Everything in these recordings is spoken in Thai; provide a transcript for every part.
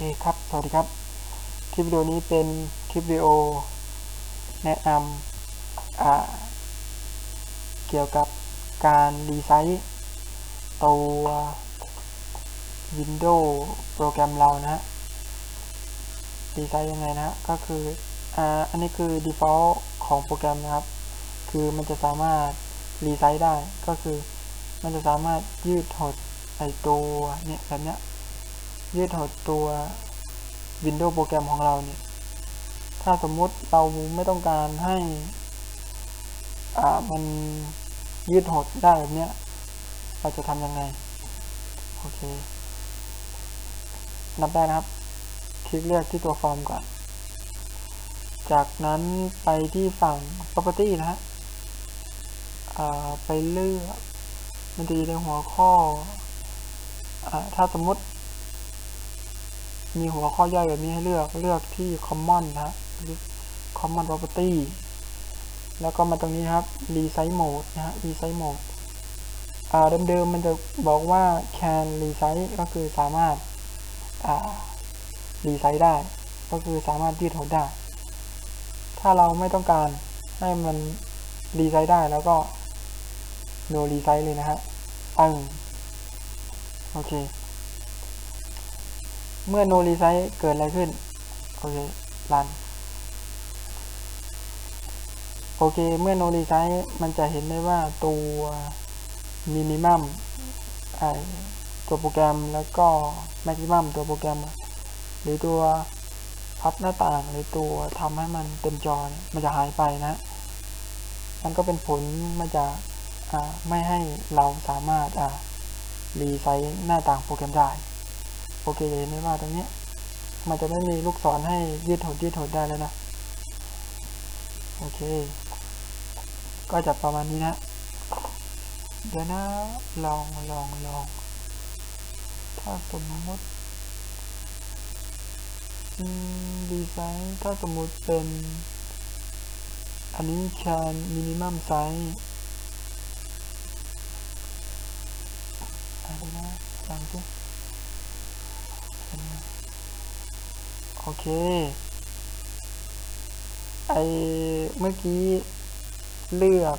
เคครับ สวัสดีครับ คลิปวิดีโอนี้เป็นคลิปวิดีโอแนะนำเกี่ยวกับการรีไซต์ตัว Windows โปรแกรมเรานะฮะรีไซต์ยังไงนะฮะ ก็คืออ่าอันนี้คือ default ของโปรแกรมนะครับ คือมันจะสามารถรีไซต์ได้ ก็คือมันจะสามารถยืดหดไอตัวเนี่ยแบบเนี้ย ยืดหดตัว Windows โปรแกรมของเราเนี่ย ถ้าสมมุติเราไม่ต้องการให้อ่ามันยืดหดได้แบบเนี้ย เราจะทำยังไง โอเค นับได้นะครับ คลิกเลือกที่ตัวฟอร์มก่อน จากนั้นไปที่ฝั่ง property นะฮะไปเลือก มันจะอยู่ในหัวข้ออถ้าสมมติ มีหัวข้อย่อยแบบนี้ให้เลือกเลือกที่ common นะ common property แล้วก็มาตรงนี้ครับ resize mode นะฮะ resize mode อ่าเดิมๆมันจะบอกว่า can resize ก็คือสามารถอ่า resize ได้ ก็คือสามารถยืดหดได้ ถ้าเราไม่ต้องการให้มัน resize ได้แล้วก็ no resize เลยนะฮะปังโอเค เมื่อ no resize เกิดอะไรขึ้น โอเค รัน โอเค เมื่อ no resize มันจะเห็นได้ว่าตัว minimum ไอตัวโปรแกรมแล้วก็ maximum ตัวโปรแกรม หรือตัวพับหน้าต่างหรือตัวทำให้มันเต็มจอมันจะหายไปนะมันก็เป็นผลมาจากไม่ให้เราสามารถรีไซต์หน้าต่างโปรแกรมได้ โอเคเห็นไหมว่าตรงนี้ มันจะไม่มีลูกศรให้ยืดหดยืดหดได้แล้วนะ โอเค ก็จะประมาณนี้นะ เดี๋ยวนะลองลองลอง ถ้าสมมติดีไซน์ถ้าสมมติเป็น อันนี้แคนมินิมัมไซส์อะไรนะจำสิ โอเค ไอเมื่อกี้เลือก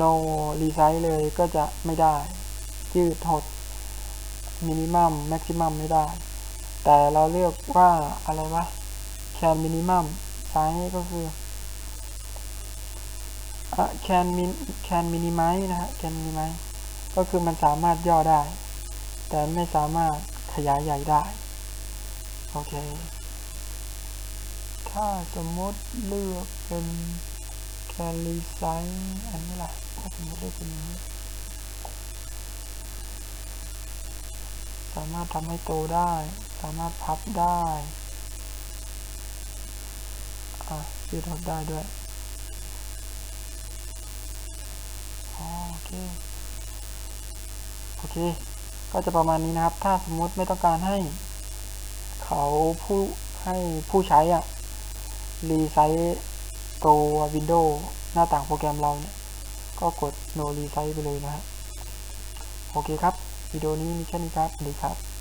no resize เลยก็จะไม่ได้ ยืดหด minimum maximum ไม่ได้ แต่เราเลือกว่าอะไรวะ can minimum size ก็คือ can min can minimize นะฮะ can minimize ก็คือมันสามารถย่อได้ แต่ไม่สามารถ ขยายใหญ่ได้ โอเค ถ้าสมมติเลือกเป็น can resize อันนี้ละถ้าสมมติเลือกเป็นนี้สามารถทำให้โตได้ สามารถพับได้ อะยืดหดได้ด้วย โอเค โอเค ก็จะประมาณนี้นะครับ ถ้าสมมติไม่ต้องการให้เขาผู้ให้ผู้ใช้อะรีไซต์ตัว Windows หน้าต่างโปรแกรมเราเนี่ย ก็กด no resize ไปเลยนะฮะโอเคครับ วิดีโอนี้มีแค่นี้ครับสวัสดีครับ